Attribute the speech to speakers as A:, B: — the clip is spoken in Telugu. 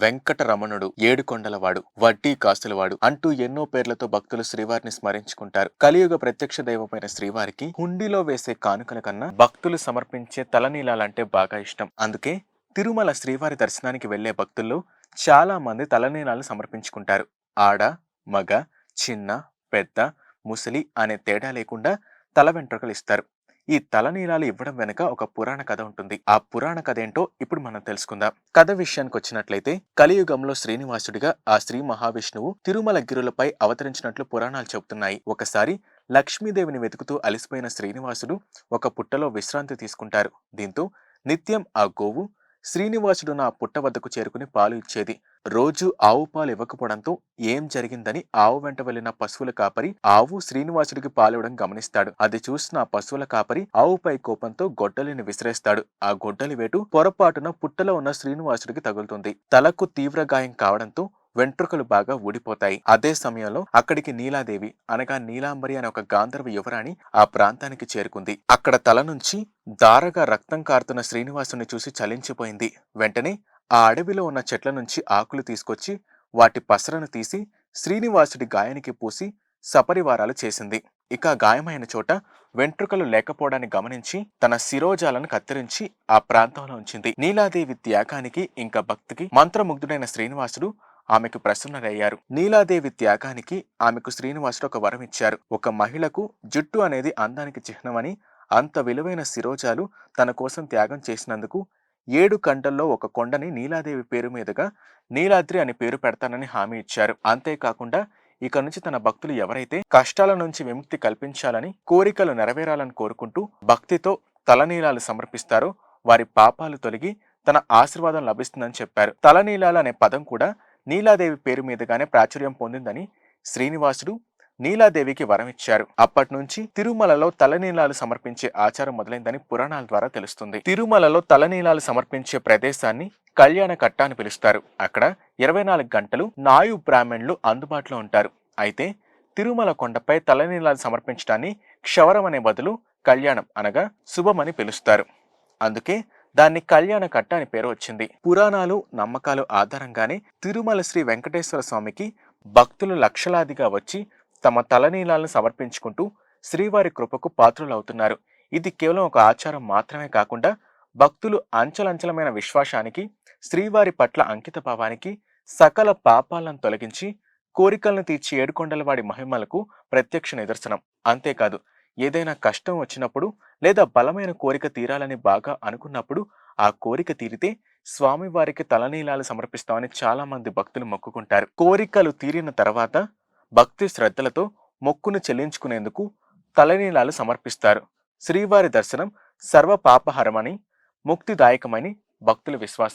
A: వెంకటరమణుడు ఏడుకొండలవాడు వడ్డీ కాసులవాడు అంటూ ఎన్నో పేర్లతో భక్తులు శ్రీవారిని స్మరించుకుంటారు. కలియుగ ప్రత్యక్ష దైవమైన శ్రీవారికి హుండీలో వేసే కానుకల కన్నా భక్తులు సమర్పించే తలనీలాలంటే బాగా ఇష్టం. అందుకే తిరుమల శ్రీవారి దర్శనానికి వెళ్ళే భక్తుల్లో చాలా మంది తలనీలాలు సమర్పించుకుంటారు. ఆడ మగ చిన్న పెద్ద ముసలి అనే తేడా లేకుండా తల వెంట్రుకలు ఇస్తారు. ఈ తలనీలాలు ఇవ్వడం వెనుక ఒక పురాణ కథ ఉంటుంది. ఆ పురాణ కథ ఏంటో ఇప్పుడు మనం తెలుసుకుందాం. కథ విషయానికి వచ్చినట్లయితే కలియుగంలో శ్రీనివాసుడిగా ఆ శ్రీ మహావిష్ణువు తిరుమల గిరులపై అవతరించినట్లు పురాణాలు చెబుతున్నాయి. ఒకసారి లక్ష్మీదేవిని వెతుకుతూ అలసిపోయిన శ్రీనివాసుడు ఒక పుట్టలో విశ్రాంతి తీసుకుంటారు. దీంతో నిత్యం ఆ గోవు శ్రీనివాసుడు నా పుట్ట వద్దకు చేరుకుని పాలు ఇచ్చేది. రోజు ఆవు పాలు ఇవ్వకపోవడంతో ఏం జరిగిందని ఆవు వెంట వెళ్ళిన పశువుల కాపరి ఆవు శ్రీనివాసుడికి పాలివ్వడం గమనిస్తాడు. అది చూసిన పశువుల కాపరి ఆవుపై కోపంతో గొడ్డలిని విసిరేస్తాడు. ఆ గొడ్డలి వేటు పొరపాటున పుట్టలో ఉన్న శ్రీనివాసుడికి తగులుతుంది. తలకు తీవ్ర గాయం కావడంతో వెంట్రుకలు బాగా ఊడిపోతాయి. అదే సమయంలో అక్కడికి నీలాదేవి అనగా నీలాంబరి అనే ఒక గాంధర్వ యువరాణి ఆ ప్రాంతానికి చేరుకుంది. అక్కడ తల నుంచి దారగా రక్తం కారుతున్న శ్రీనివాసుని చూసి చలించిపోయింది. వెంటనే ఆ అడవిలో ఉన్న చెట్ల నుంచి ఆకులు తీసుకొచ్చి వాటి పసరను తీసి శ్రీనివాసుడి గాయానికి పూసి సపరివారాలు చేసింది. ఇక గాయమైన చోట వెంట్రుకలు లేకపోవడాన్ని గమనించి తన శిరోజాలను కత్తిరించి ఆ ప్రాంతంలో ఉంచింది. నీలాదేవి త్యాగానికి ఇంకా భక్తికి మంత్రముగ్ధుడైన శ్రీనివాసుడు ఆమెకు ప్రసన్నరయ్యారు. నీలాదేవి త్యాగానికి ఆమెకు శ్రీనివాసుడు ఒక వరం ఇచ్చారు. ఒక మహిళకు జుట్టు అనేది అందానికి చిహ్నమని అంత విలువైన శిరోజాలు తన కోసం త్యాగం చేసినందుకు ఏడు కండల్లో ఒక కొండని నీలాదేవి పేరు మీదుగా నీలాద్రి అని పేరు పెడతానని హామీ ఇచ్చారు. అంతేకాకుండా ఇక నుంచి తన భక్తులు ఎవరైతే కష్టాల నుంచి విముక్తి కల్పించాలని కోరికలు నెరవేరాలని కోరుకుంటూ భక్తితో తలనీలాలు సమర్పిస్తారో వారి పాపాలు తొలగి తన ఆశీర్వాదం లభిస్తుందని చెప్పారు. తలనీలాలు అనే పదం కూడా నీలాదేవి పేరు మీదుగానే ప్రాచుర్యం పొందిందని శ్రీనివాసుడు నీలాదేవికి వరం ఇచ్చారు. అప్పటి నుంచి తిరుమలలో తలనీలాలు సమర్పించే ఆచారం మొదలైందని పురాణాల ద్వారా తెలుస్తుంది. తిరుమలలో తలనీలాలు సమర్పించే ప్రదేశాన్ని కళ్యాణ కట్ట అని పిలుస్తారు. అక్కడ ఇరవై నాలుగు గంటలు నాయు బ్రాహ్మణులు అందుబాటులో ఉంటారు. అయితే తిరుమల కొండపై తలనీలాలు సమర్పించడాన్ని క్షవరం అనే బదులు కళ్యాణం అనగా శుభమని పిలుస్తారు. అందుకే దాన్ని కళ్యాణ కట్ట అని పేరు వచ్చింది. పురాణాలు నమ్మకాలు ఆధారంగానే తిరుమల శ్రీ వెంకటేశ్వర స్వామికి భక్తులు లక్షలాదిగా వచ్చి తమ తలనీలాలను సమర్పించుకుంటూ శ్రీవారి కృపకు పాత్రులవుతున్నారు. ఇది కేవలం ఒక ఆచారం మాత్రమే కాకుండా భక్తులు అంచలంచలమైన విశ్వాసానికి శ్రీవారి పట్ల అంకిత భావానికి సకల పాపాలను తొలగించి కోరికలను తీర్చి ఏడుకొండలవాడి మహిమలకు ప్రత్యక్ష నిదర్శనం. అంతేకాదు ఏదైనా కష్టం వచ్చినప్పుడు లేదా బలమైన కోరిక తీరాలని బాగా అనుకున్నప్పుడు ఆ కోరిక తీరితే స్వామివారికి తలనీలాలు సమర్పిస్తామని చాలా మంది భక్తులు మొక్కుకుంటారు. కోరికలు తీరిన తర్వాత భక్తి శ్రద్ధలతో మొక్కును చెల్లించుకునేందుకు తలనీలాలు సమర్పిస్తారు. శ్రీవారి దర్శనం సర్వ పాపహరమని ముక్తిదాయకమని భక్తుల విశ్వాసం